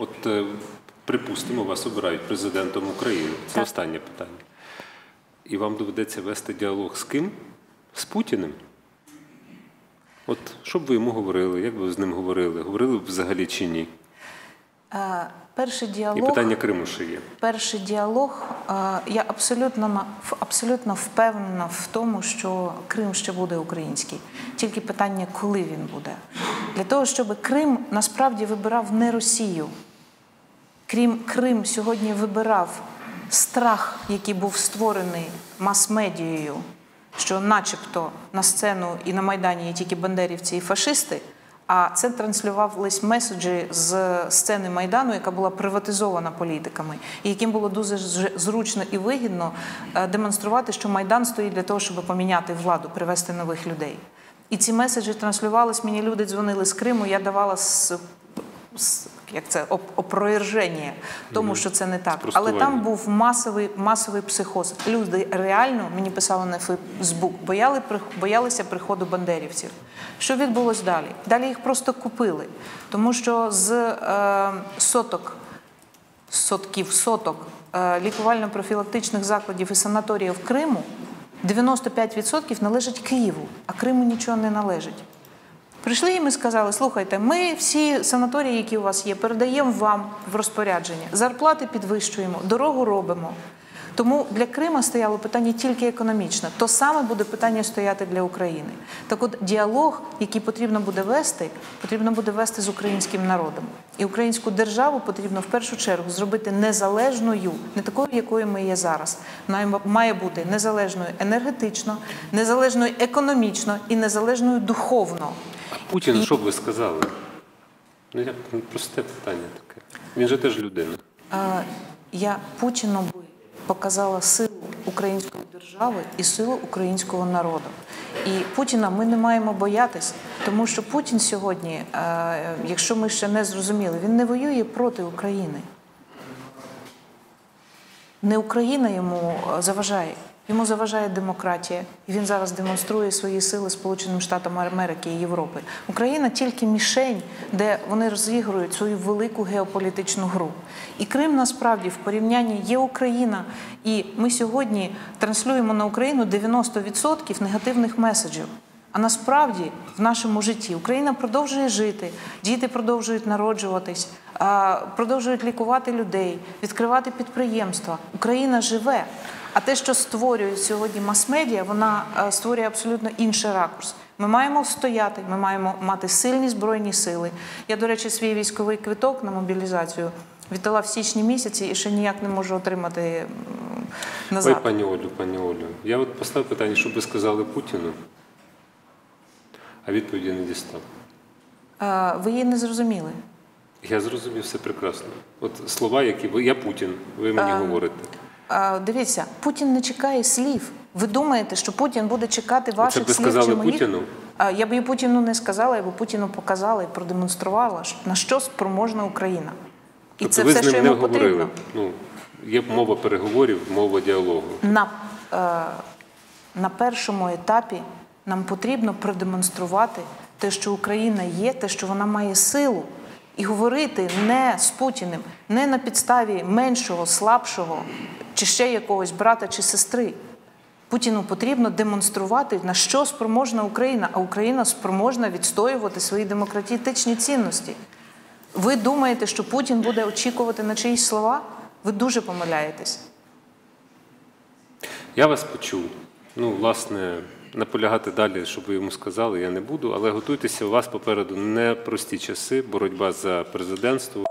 От е, припустимо, вас обирають президентом України. Це Так. останнє питання. І вам доведеться вести діалог з ким? З Путіним. От що б ви йому говорили, як би ви з ним говорили? Говорили б взагалі чи ні? Е, Перший І питання Криму ще є. перший діалог. е, Я абсолютно абсолютно впевнена в тому, що Крим ще буде український. Тільки питання, коли він буде. Для того, щоб Крим насправді вибирав не Росію. Крім Крим сьогодні вибирав страх, який був створений мас-медією, що, начебто, на сцену і на Майдані є тільки бандерівці і фашисти. А це транслювались меседжі з сцени Майдану, яка була приватизована політиками, і яким було дуже зручно і вигідно е, демонструвати, що Майдан стоїть для того, щоб поміняти владу, привести нових людей. І ці меседжі транслювались. Мені люди дзвонили з Криму. Я давала з, як це оп- опроверження тому, що це не так. Але там був масовий масовий психоз. Люди реально мені писали на Фейсбук, бояли боялися приходу бандерівців. Що відбулось далі? Далі їх просто купили, тому що з е, соток сотків соток е, лікувально-профілактичних закладів і санаторіїв Криму 95% належать Києву, а Криму нічого не належить. Прийшли і сказали: слухайте, ми всі санаторії, які у вас є, передаємо вам в розпорядження, зарплати підвищуємо, дорогу робимо. Тому для Крима стояло питання тільки економічне. То саме буде питання стояти для України. Так от діалог, який потрібно буде вести, потрібно буде вести з українським народом. І українську державу потрібно в першу чергу зробити незалежною, не такою, якою ми є зараз. Вона має бути незалежною енергетично, незалежною економічно і незалежною духовно. Путін, що б ви сказали? Ну, як просте питання таке. Він же теж людина. Е, Я Путіну би показала силу української держави і силу українського народу. І Путіна ми не маємо боятись, тому що Путін сьогодні, е, якщо ми ще не зрозуміли, він не воює проти України. Не Україна йому е, заважає. Йому заважає демократія, і він зараз демонструє свої сили Сполученим Штатам Америки і Європи. Україна тільки мішень, де вони розігрують свою велику геополітичну гру. І Крим насправді в порівнянні є Україна, і ми сьогодні транслюємо на Україну 90% негативних меседжів. А насправді в нашому житті Україна продовжує жити, діти продовжують народжуватись, продовжують лікувати людей, відкривати підприємства. Україна живе. А те, що створює сьогодні мас-медіа, вона е, створює абсолютно інший ракурс. Ми маємо стояти, ми маємо мати сильні збройні сили. Я, до речі, свій військовий квиток на мобілізацію віддала в січні місяці і ще ніяк не можу отримати м, Ой, пані Олю, пані Олю. Я от поставив питання, що ви сказали Путіну, а відповіді не дістав. Е, Ви її не зрозуміли. Я зрозумів все прекрасно. От слова, які ви. Я Путін, ви мені говорите. Дивіться, Путін не чекає слів. Ви думаєте, що Путін буде чекати ваших Це слів сказали моїх? Путіну? Я б і Путіну не сказала, я б Путіну показала і продемонструвала, на що спроможна Україна. І Тобто це ви все, з ним що йому потрібно. Ну, є мова переговорів, мова діалогу. На, е, на першому етапі нам потрібно продемонструвати те, що Україна є, те, що вона має силу, і говорити не з Путіним, не на підставі меншого, слабшого, чи ще якогось брата чи сестри. Путіну потрібно демонструвати, на що спроможна Україна, а Україна спроможна відстоювати свої демократичні цінності. Ви думаєте, що Путін буде очікувати на чиїсь слова? Ви дуже помиляєтесь. Я вас почув. Ну, власне, наполягати далі, щоб ви йому сказали, я не буду, але готуйтеся, у вас попереду непрості часи, боротьба за президентство.